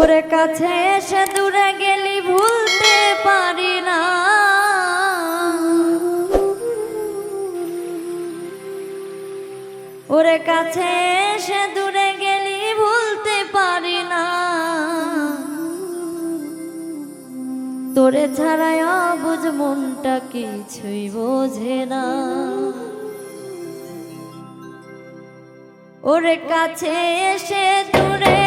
ওরে কাছে এসে দূরে গেলি ভুলতে পারি না। ওরে কাছে এসে দূরে গেলি ভুলতে পারি না। তোরে ছাড়াই অবুজ মনটা কিছুই বোঝে না। ওরে কাছে এসে দূরে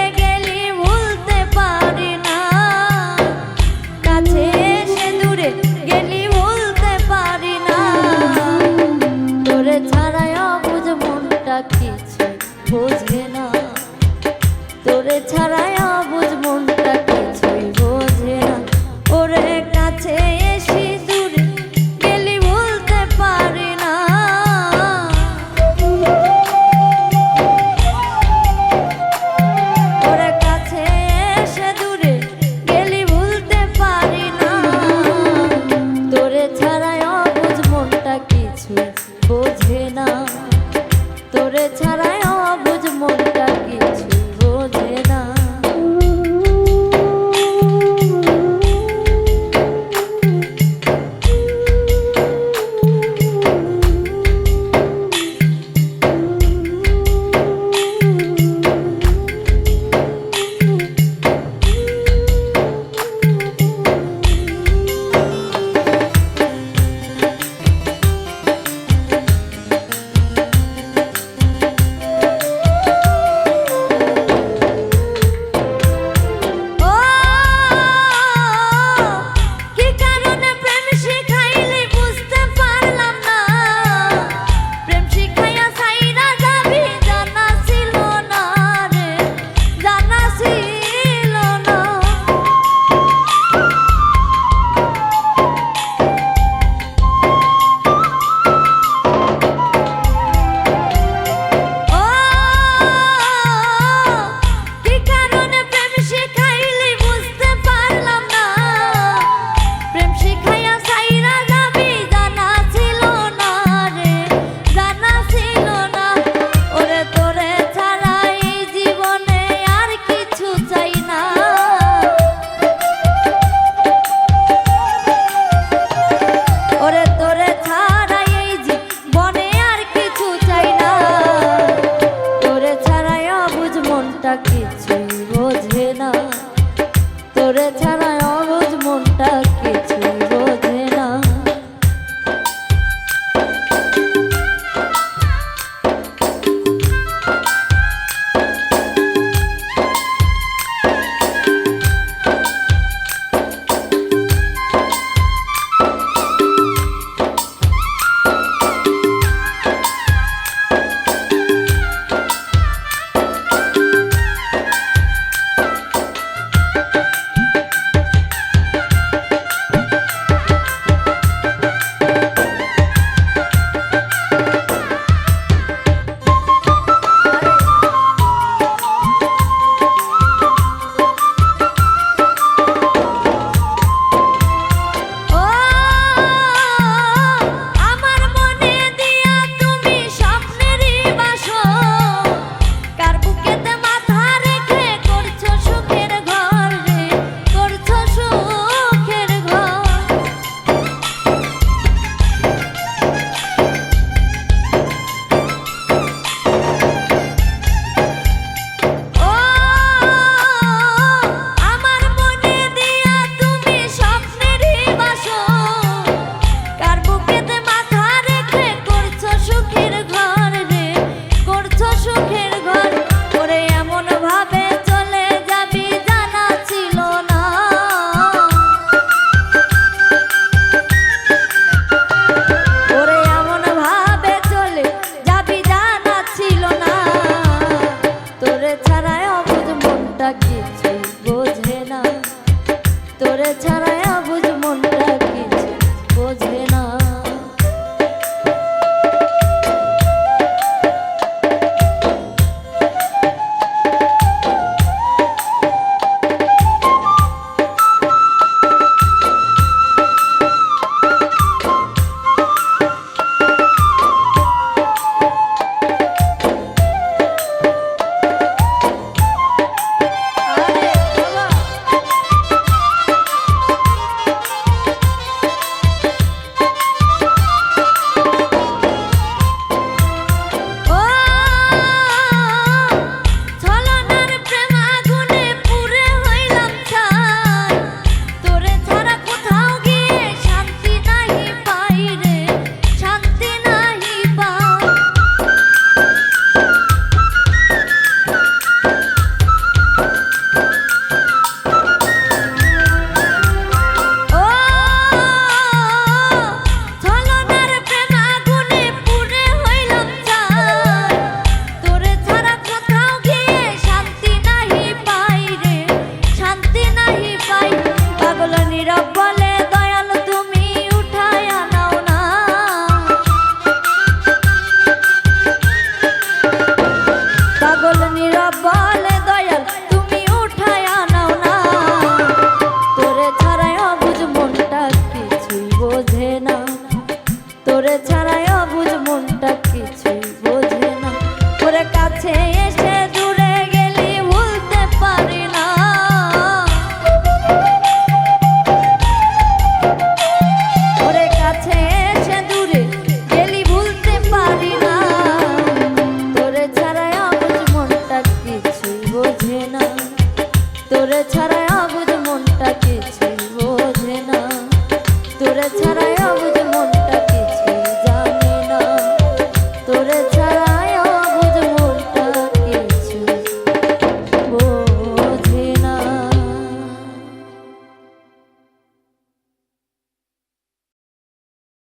বোঝে না। তোরে ছাড়া বুঝে